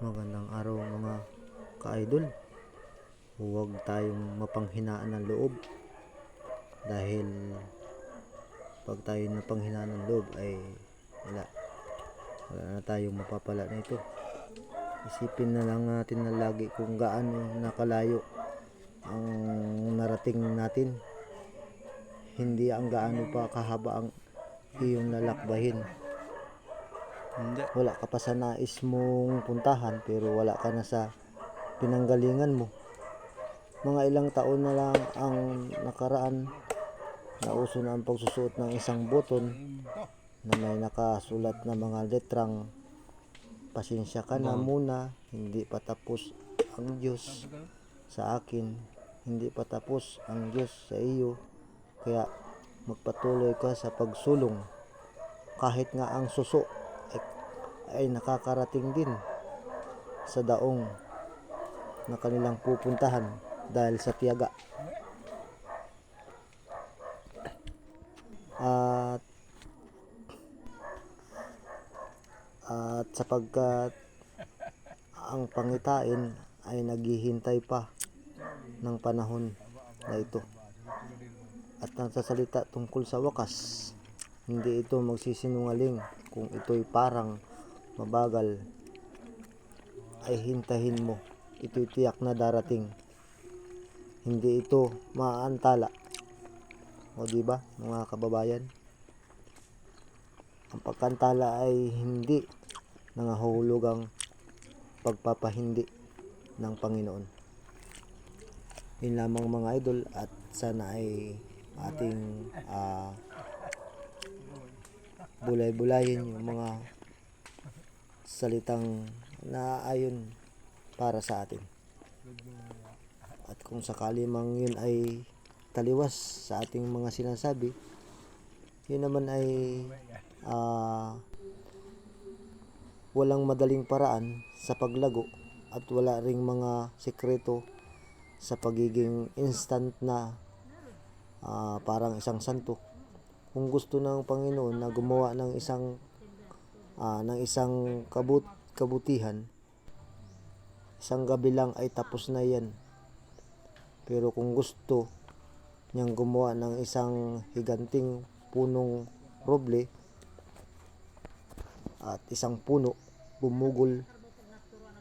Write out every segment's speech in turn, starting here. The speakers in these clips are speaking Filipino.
Magandang araw mga ka-idol. Huwag tayong mapanghinaan ng loob. Dahil pag tayo napanghinaan ng loob ay wala. Wala na tayong mapapala na ito. Isipin na lang natin na lagi kung gaano nakalayo ang narating natin. Hindi ang gaano pa kahaba ang iyong lalakbahin Hindi. wala ka pa sa nais mong puntahan pero wala ka na sa pinanggalingan mo. Mga ilang taon na lang ang nakaraan na uso na ang pagsusuot ng isang buton na may nakasulat na mga letrang pasensya ka na muna, hindi pa tapos ang Diyos sa akin, hindi pa tapos ang Diyos sa iyo, kaya magpatuloy ka sa pagsulong kahit nga ang suso ay, nakakarating din sa daong na kanilang pupuntahan dahil sa tiyaga. At at sapagkat ang pangitain ay naghihintay pa ng panahon na ito at nagsasalita tungkol sa wakas hindi ito magsisinungaling kung ito'y parang mabagal. Ay hintahin mo. Ito'y tiyak na darating. Hindi ito maaantala. O di ba mga kababayan? Ang pagkantala ay hindi nangahulog ang pagpapahindi ng Panginoon. Yun lamang mga idol at sana ay ating ah, bulay-bulayin yung mga salitang naayon para sa atin. At kung sakali mang yun ay taliwas sa ating mga sinasabi, yun naman ay ah, walang madaling paraan sa paglago at wala ring mga sekreto sa pagiging instant na ah, parang isang santo kung gusto ng Panginoon na gumawa ng isang ah, ng isang kabut kabutihan. Isang gabi lang ay tapos na yan. Pero kung gusto niyang gumawa ng isang higanting punong roble at isang puno bumugol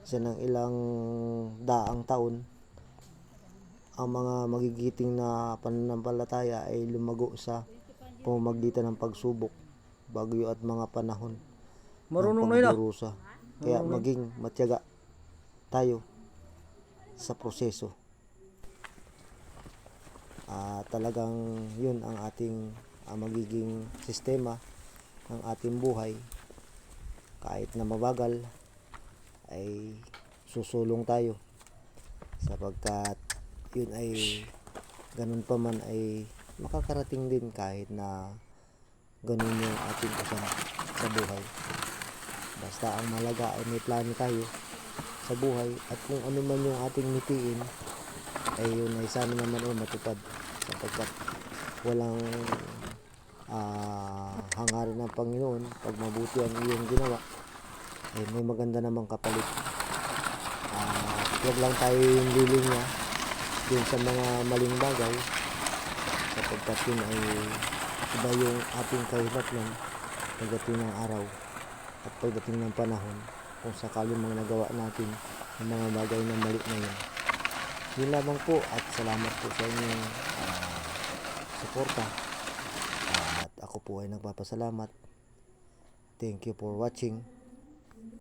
siya ng ilang daang taon ang mga magigiting na pananampalataya ay lumago sa pamamagitan ng pagsubok, bagyo at mga panahon Marunong ng na yun ah. pagdurusa. Kaya maging matyaga tayo sa proseso. Ah, talagang yun ang ating ah, magiging sistema ng ating buhay. Kahit na mabagal ay susulong tayo sapagkat yun ay ganun pa man ay makakarating din kahit na ganun yung ating usan sa buhay. Basta ang malaga ay may plano tayo sa buhay. At kung ano man yung ating nitiin ay yun ay sana naman ay matupad. Sapagkat walang ah, hangarin ng Panginoon pag mabuti ang iyong ginawa ay may maganda namang kapalit. Ah, huwag lang tayo yung liling yun sa mga maling bagay sapagkat yun ay iba yung ating kahirapnan pagdating ng araw at pagdating ng panahon kung sakali mga nagawa natin ng mga bagay na mali na yun. Yun lamang po at salamat po sa inyong ah, suporta at ako po ay nagpapasalamat. Thank you for watching.